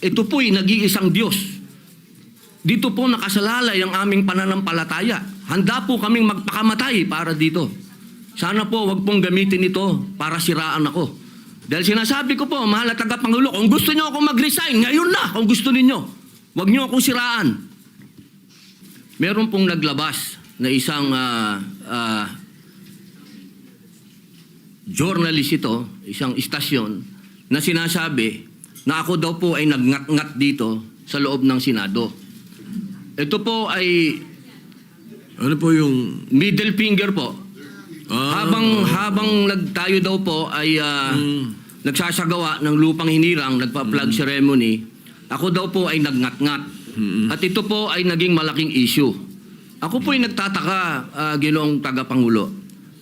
ito po'y nag-iisang Diyos. Dito po nakasalalay ang aming pananampalataya. Handa po kaming magpakamatay para dito. Sana po wag pong gamitin ito para siraan ako. Dahil sinasabi ko po, mahal na tagapangulo, kung gusto niyo ako mag-resign, ngayon na, kung gusto ninyo. Huwag niyo akong siraan. Meron pong naglabas na isang ah, ah, journalist ito, isang istasyon, na sinasabi na ako daw po ay nagngat-ngat dito sa loob ng Senado. Ito po ay Ano po yung... middle finger po. Ah, habang habang nagtayo daw po ay ah, nagsasagawa ng lupang hinirang, nagpa-flag ceremony, ako daw po ay nagngat-ngat. At ito po ay naging malaking issue. Ako po ay nagtataka, ah, Ginoong Tagapangulo,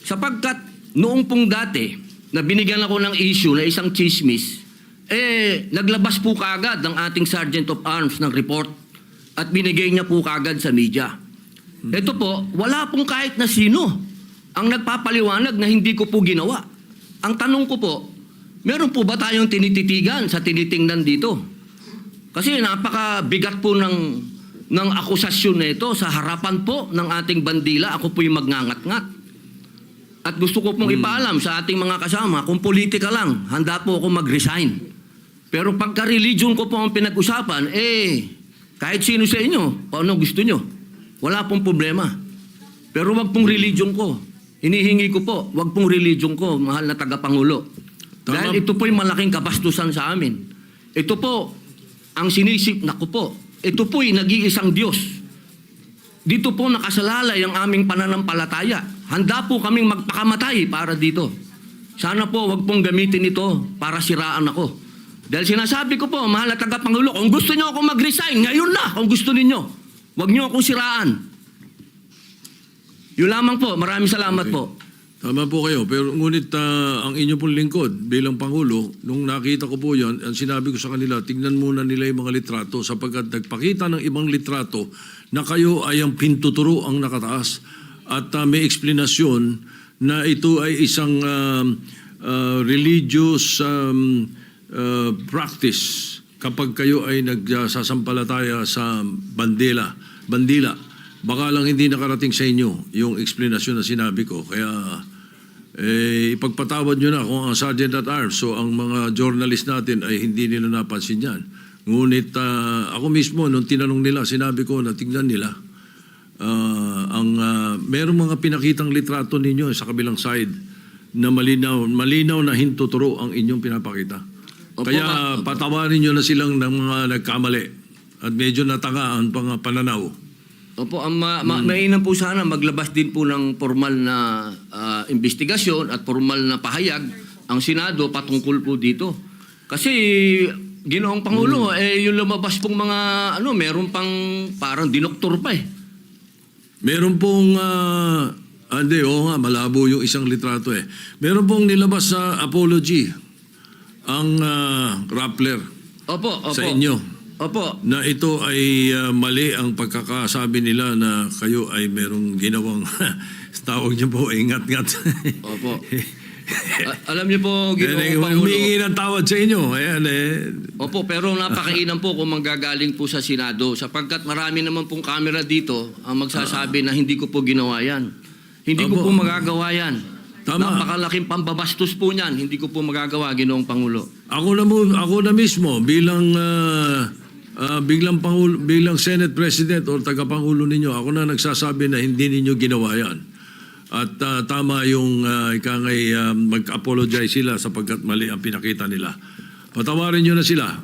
sapagkat noong pong dati na binigyan ako ng issue na isang chismis, eh, naglabas po kaagad ng ating Sergeant of Arms ng report at binigay niya po kaagad sa media. Ito po, wala pong kahit na sino ang nagpapaliwanag na hindi ko po ginawa. Ang tanong ko po, meron po ba tayong tinititigan sa tinitingnan dito? Kasi napakabigat po ng, ng akusasyon na ito sa harapan po ng ating bandila. Ako po yung magngangat-ngat. At gusto ko pong ipaalam sa ating mga kasama, kung politika lang, handa po ako mag-resign. Pero pagka religion ko po ang pinag-usapan, eh, kahit sino sa inyo, kung ano gusto nyo, wala pong problema. Pero wag pong religion ko. Hinihingi ko po, wag pong religion ko, mahal na tagapangulo. Tama. Dahil ito po'y malaking kabastusan sa amin. Ito po, ang sinisip na ko po, ito po'y nag-iisang Diyos. Dito po nakasalalay ang aming pananampalataya. Handa po kaming magpakamatay para dito. Sana po wag pong gamitin ito para siraan ako. Dahil sinasabi ko po, mahal na tagapangulo, kung gusto niyo ako mag-resign, ngayon na, kung gusto ninyo. Huwag niyo akong siraan. Yun lamang po. Maraming salamat Okay. po. Tama po kayo, pero ngunit ah, ang inyo pong lingkod bilang Pangulo, nung nakita ko po yan, ang sinabi ko sa kanila, tingnan muna nila yung mga litrato sapagkat nagpakita ng ibang litrato na kayo ay ang pintuturo ang nakataas at ah, may eksplanasyon na ito ay isang um, ah, religious um, ah, practice kapag kayo ay nagsasampalataya sa bandila, bandila. Baka lang hindi nakarating sa inyo yung explanation na sinabi ko. Kaya eh, ipagpatawad nyo na kung ang Sergeant at Arms, so ang mga journalist natin ay hindi nila napansin yan. Ngunit ah, ako mismo, nung tinanong nila, sinabi ko na tingnan nila. Ah, ang ah, merong mga pinakitang litrato ninyo sa kabilang side na malinaw, malinaw na hintuturo ang inyong pinapakita. Opo, Kaya ma- patawarin nyo na silang ng mga nagkamali at medyo natanga ang pang pananaw. Opo, ang ma- ma- mainam po sana maglabas din po ng formal na ah, investigasyon at formal na pahayag ang Senado patungkol po dito. Kasi Ginoong Pangulo, eh yung lumabas pong mga ano, meron pang parang dinoktor pa eh. Meron pong, ah, ah, hindi, oo nga, malabo yung isang litrato eh. Meron pong nilabas sa apology ang ah, Rappler Opo, opo. sa inyo Opo. na ito ay ah, mali ang pagkakasabi nila na kayo ay merong ginawang tawag niyo po ingat-ngat. Opo. A- alam niyo po, Ginoong Pangulo. Humingi ng tawad sa inyo. Ayan eh. Opo, pero napakainam po kung manggagaling po sa Senado sapagkat marami naman pong camera dito ang magsasabi na hindi ko po ginawa yan. Hindi ko Opo. po magagawa yan. Tama. Napakalaking pambabastos po niyan. Hindi ko po magagawa, Ginoong Pangulo. Ako na mo, ako na mismo bilang ah, ah, biglang pangulo, bilang Senate President o tagapangulo ninyo, ako na nagsasabi na hindi ninyo ginawa 'yan. At ah, tama yung uh, ikangay ah, mag-apologize sila sapagkat mali ang pinakita nila. Patawarin nyo na sila.